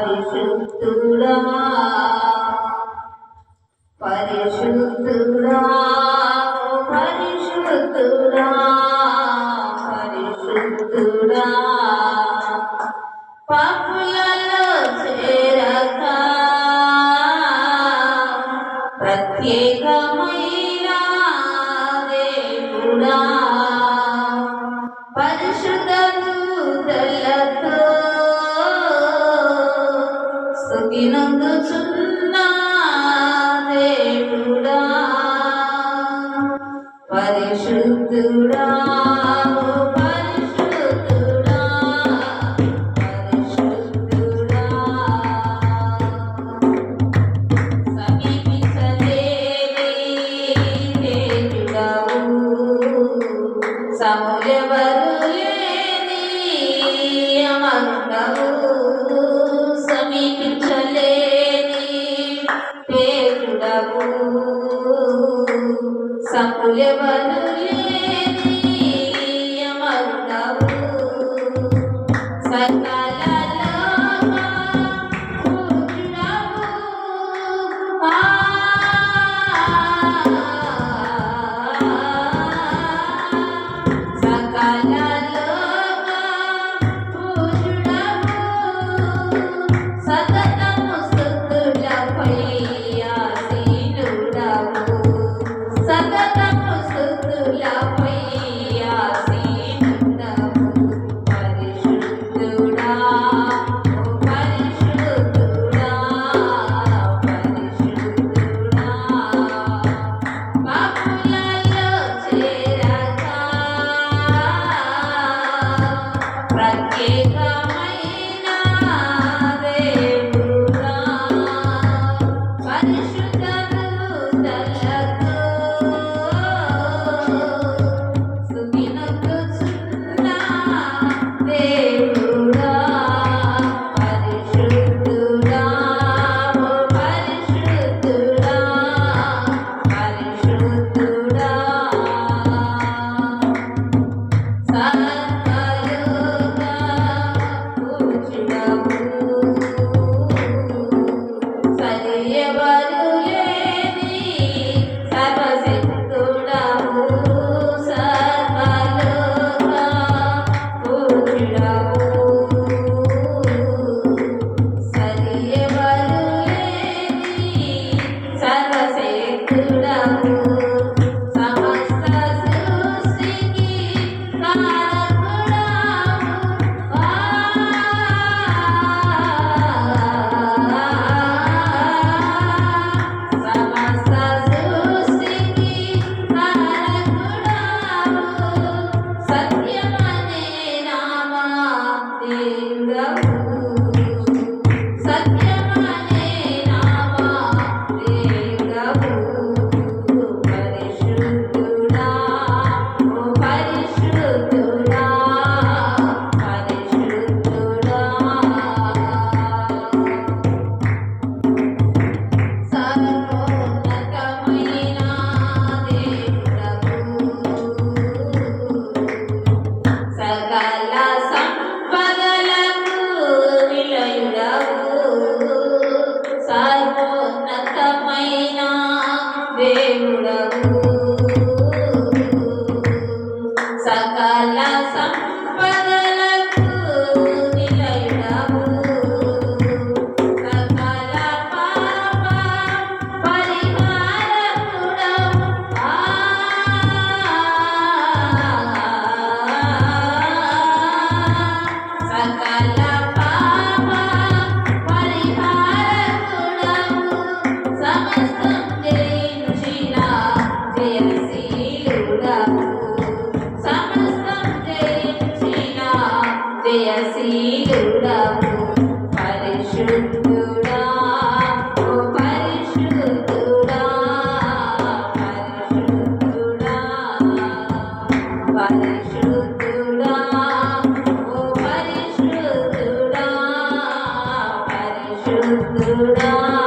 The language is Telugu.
పరిశుద్ధుడమా? పరిశుద్ధుడా పరిశుద్ధుడా పరిశుద్ధుడా. పప్పులలో చేరక ప్రత్యేకమైన దేవుడా. వినుచున్నా దేవుడా పరిశుద్ధుడా. ఎవరు సదా Radhe Ram. Kuda. la Thank you.